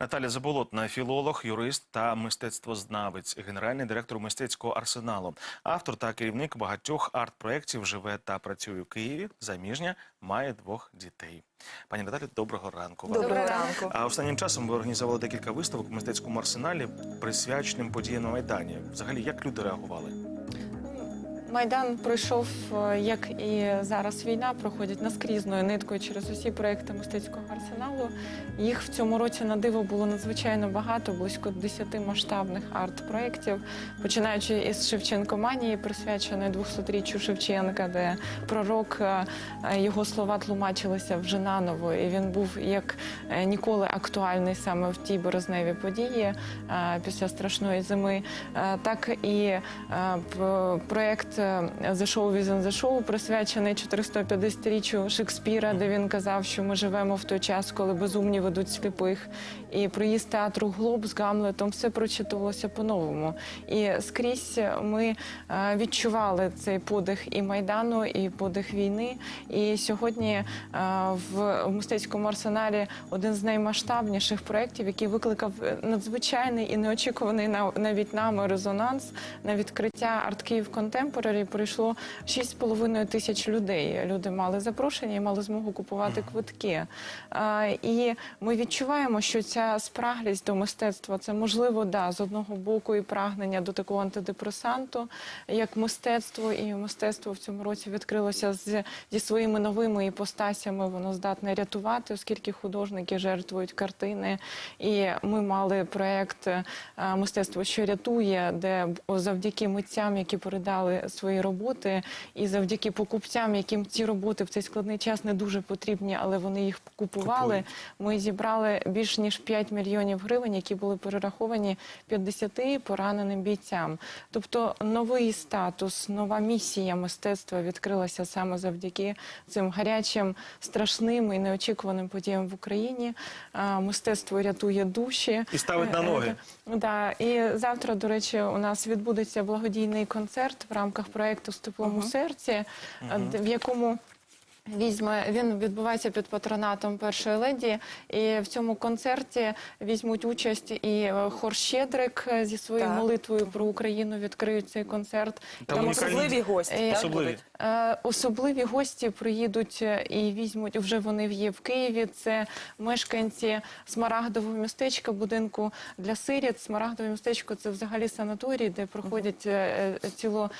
Наталя Заболотна, філолог, юрист та мистецтвознавець, генеральний директор мистецького арсеналу, автор та керівник багатьох арт-проєктів, живе та працює в Києві. Заміжня, має двох дітей. Пані Наталі, доброго ранку. Доброго ранку. А останнім часом ви організували декілька виставок в мистецькому арсеналі, присвяченим подіям на майдані. Взагалі, як люди реагували? Майдан пройшов, е, як і зараз війна, проходить наскрізною ниткою через усі проекти мистецького арсеналу. Їх в цьому році на диво було надзвичайно багато, близько 10 масштабних арт-проєктів, починаючи із Шевченкоманії, присвяченої 200-річчю Шевченка, де пророк е, його слова тлумачилися вже наново, і він був як е, ніколи актуальний саме в тій березневій події після страшної зими. Так і проєкт е, The Show Within the Show присвячений 450-річчю Шекспіра, де він казав, що ми живемо в той час, коли безумні ведуть сліпих. І проїзд театру Глоб з Гамлетом все прочитувалося по-новому. І скрізь ми е, відчували цей подих і майдану, і подих війни. І сьогодні е, в мистецькому арсеналі один з наймасштабніших проєктів, який викликав надзвичайний і неочікуваний нав- навіть нами резонанс на відкриття Арт Київ Контемпорарі прийшло 6,5 тисяч людей. Люди мали запрошення і мали змогу купувати квитки. І ми відчуваємо, що ця спраглість до мистецтва це можливо, да, з одного боку і прагнення до такого антидепресанту, як мистецтво, і мистецтво в цьому році відкрилося з, зі своїми новими іпостасями. Воно здатне рятувати, оскільки художники жертвують картини. І ми мали проект е, Мистецтво, що рятує, де завдяки митцям, які передали свої роботи, і завдяки покупцям, яким ці роботи в цей складний час не дуже потрібні, але вони їх купували. Ми зібрали більш ніж 5 мільйонів гривень, які були перераховані 50 пораненим бійцям. Тобто новий статус, нова місія мистецтва відкрилася саме завдяки цим гарячим, страшним і неочікуваним подіям в Україні. Мистецтво рятує душі. І ставить на ноги. Е, Да, і завтра, до речі, у нас відбудеться благодійний концерт в рамках проекту «З теплом у серці, е, в якому Візьме він відбувається під патронатом першої леді, і в цьому концерті візьмуть участь і е, хор Щедрик е, зі своєю Так. молитвою про Україну відкриють цей концерт. Там Там особливі гості, Е, так, Особливі. Особливі гості приїдуть і візьмуть вже вони є в Києві. Це мешканці Смарагдового містечка, будинку для сиріт. Смарагдове містечко це взагалі санаторій, де проходять ціло,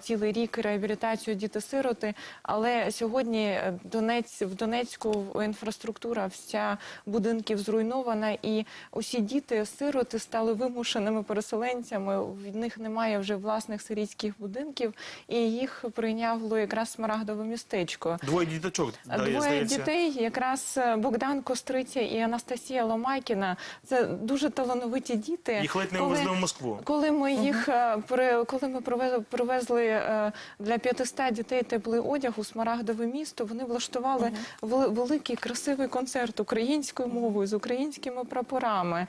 цілий рік реабілітацію діти-сироти. Але сьогодні е, Донець в Донецьку інфраструктура вся будинків зруйнована, і усі діти-сироти стали вимушеними переселенцями. В них немає вже власних сирійських будинків, і їх прийняло якраз Смарагдове містечко. Двоє діточок, да, Двоє здається. дітей, якраз е, Богдан Костриця і Анастасія Ломакіна. Це дуже талановиті діти. Їх ледь не Коли- увезли в Москву. коли ми їх е, при- коли ми привезли, привезли для 500 дітей теплий одяг у Смарагдове місто, вони влаштували вели- великий красивий концерт українською мовою з українськими прапорами.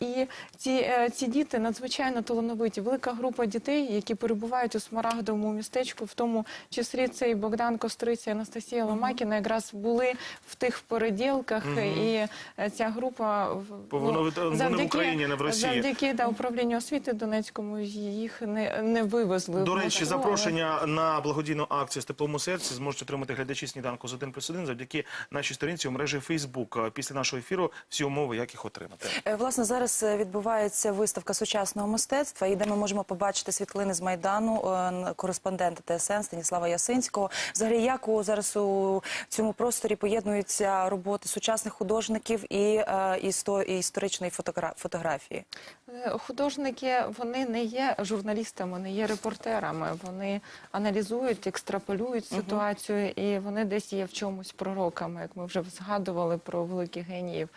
І ці, е, ці діти надзвичайно талановиті. Велика група дітей, які перебувають у Смарагдовому містечку, в тому числі це і Богдан Костриця, і Анастасія Ломакіна, якраз були в тих переділках, і е, ця група в- Бо воно в Україні, не в Росії. Завдяки да, управлінню освіти Донецькому їх не, не вивезли. До речі, запрошення на благодійну акцію з теплом у серці зможуть отримати глядачі сніданку з 1 плюс 1 завдяки нашій сторінці у мережі Facebook. Після нашого ефіру всі умови, як їх отримати. Е, Власне, зараз е, відбувається виставка сучасного мистецтва, і де ми можемо побачити світлини з майдану е, кореспондента ТСН Станіслава Ясинського. Взагалі, як у зараз у цьому просторі поєднуються роботи сучасних художників і, е, і історичної фотогра- фотографії? Е, Художники вони не є журналістами, не є репортерами. Вони аналізують, екстраполюють ситуацію, і вони десь є в чомусь пророками, як ми вже згадували про великих геніїв.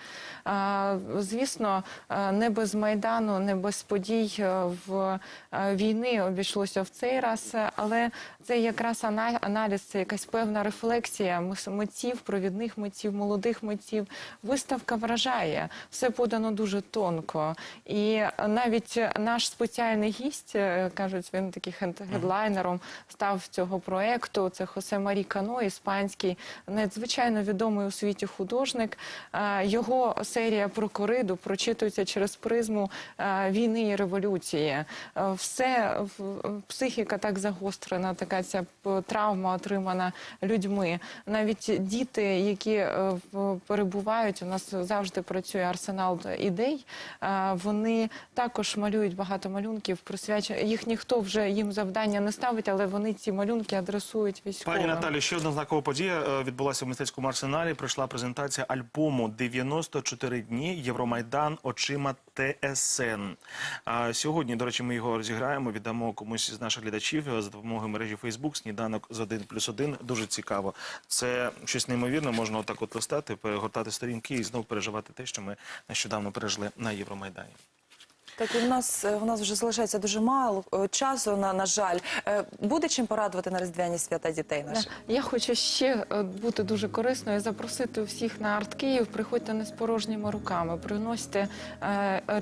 А, Звісно, е, не без майдану, не без подій е, в війни обійшлося в цей раз, але це якраз ана- аналіз, це якась певна рефлексія митців, провідних митців, молодих митців. Виставка вражає, все подано дуже тонко. І навіть наш спеціальний гість, е, кажуть, він такий хендгедлайнером став цього проекту. Це Хосе Марі Кано. Іспанський, надзвичайно відомий у світі художник. Е, Його серія про кориду прочитується через призму е, війни і революції. Все психіка так загострена, така ця травма отримана людьми. Навіть діти, які перебувають, у нас завжди працює арсенал ідей. е, Також малюють багато малюнків, присвячені їх ніхто вже їм завдання не ставить, але вони ці малюнки адресують військовим. Пані Наталі, ще одна знакова подія е, відбулася в мистецькому арсеналі. Пройшла презентація альбому «94 дні Євромайдан очима ТСН. Сьогодні, до речі, ми його розіграємо. Віддамо комусь з наших глядачів е, за допомогою мережі Фейсбук. Сніданок з 1 плюс 1. Дуже цікаво. Це щось неймовірне. Можна отак от листати, перегортати сторінки і знов переживати те, що ми нещодавно пережили на Євромайдані. Так, у нас е, у нас вже залишається дуже мало е, часу. На, на жаль, Е, буде чим порадувати на різдвяні свята дітей наших. Я хочу ще бути дуже корисною і запросити всіх на арт Київ. Приходьте не з порожніми руками, приносьте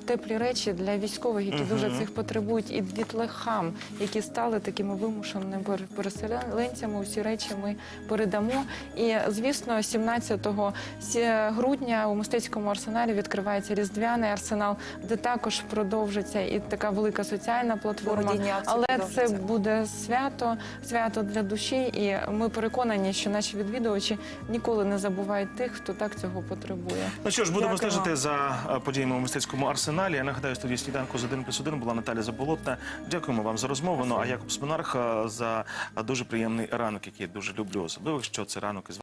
теплі речі для військових, які дуже цих потребують, і дітлахам, які стали такими вимушеними переселенцями. Усі речі ми передамо. І звісно, 17 сі- грудня у мистецькому арсеналі відкривається різдвяний арсенал, де також продовжиться і така велика соціальна платформа. Але це буде свято, свято для душі, і ми переконані, що наші відвідувачі ніколи не забувають тих, хто так цього потребує. Ну що ж, будемо Дякуємо. стежити за е, подіями у мистецькому арсеналі. Я нагадаю, студії сніданку з 1 плюс 1 була Наталя Заболотна. Дякуємо вам за розмову. Ну а Якоб Спинарх е, за дуже приємний ранок, який я дуже люблю. Особливо, що це ранок із